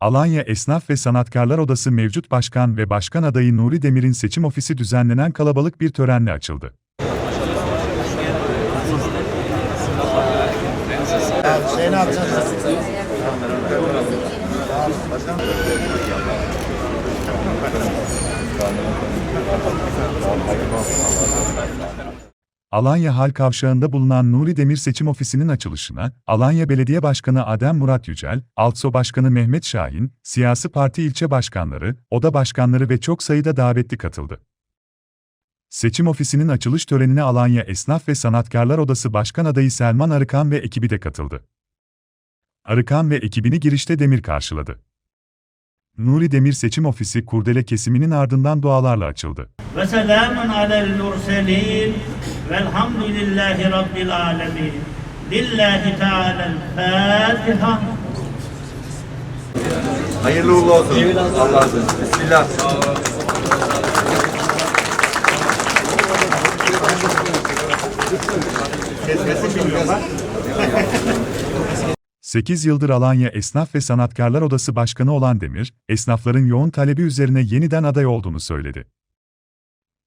Alanya Esnaf ve Sanatkarlar Odası mevcut başkan ve başkan adayı Nuri Demir'in seçim ofisi düzenlenen kalabalık bir törenle açıldı. Yapacağız? Alanya Hal Kavşağı'nda bulunan Nuri Demir Seçim Ofisi'nin açılışına, Alanya Belediye Başkanı Adem Murat Yücel, Altso Başkanı Mehmet Şahin, siyasi parti ilçe başkanları, oda başkanları ve çok sayıda davetli katıldı. Seçim ofisinin açılış törenine Alanya Esnaf ve Sanatkarlar Odası Başkan adayı Selman Arıkan ve ekibi de katıldı. Arıkan ve ekibini girişte Demir karşıladı. Nuri Demir Seçim Ofisi kurdele kesiminin ardından dualarla açıldı. Ve selamun alel murselin velhamdülillahi rabbil alemin. Lillahi Teala'l Fatiha. Hayırlı uğurlu olsun. Allah'a emanet. Bismillah. Bilmiyorlar. 8 yıldır Alanya Esnaf ve Sanatkarlar Odası Başkanı olan Demir, esnafların yoğun talebi üzerine yeniden aday olduğunu söyledi.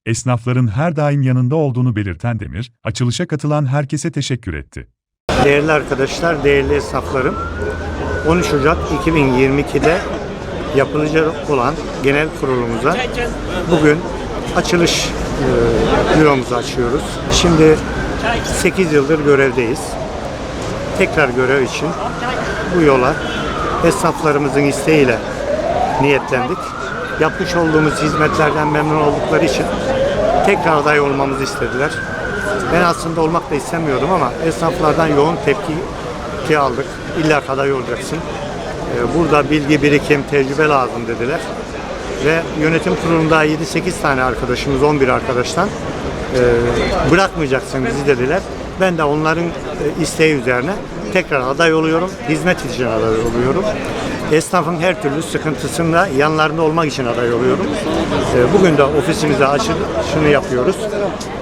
Esnafların her daim yanında olduğunu belirten Demir, açılışa katılan herkese teşekkür etti. Değerli arkadaşlar, değerli esnaflarım, 13 Ocak 2022'de yapılacak olan genel kurulumuza bugün açılış e, büromuzu açıyoruz. Şimdi 8 yıldır görevdeyiz. Tekrar görev için bu yola esnaflarımızın isteğiyle niyetlendik. Yapmış olduğumuz hizmetlerden memnun oldukları için tekrar aday olmamızı istediler. Ben aslında olmak da istemiyordum ama esnaflardan yoğun tepki ki aldık. İlla aday olacaksın. Ee, Burada bilgi, birikim, tecrübe lazım dediler. Ve yönetim kurulunda 7-8 tane arkadaşımız, 11 arkadaştan e, bırakmayacaksın bizi dediler. Ben de onların e, isteği üzerine tekrar aday oluyorum. Hizmet için aday oluyorum. Esnafın her türlü sıkıntısında yanlarında olmak için aday oluyorum. E, Bugün de ofisimize açılışını yapıyoruz.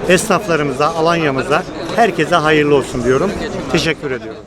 Esnaflarımıza, Alanya'mıza, herkese hayırlı olsun diyorum. Teşekkür ediyorum.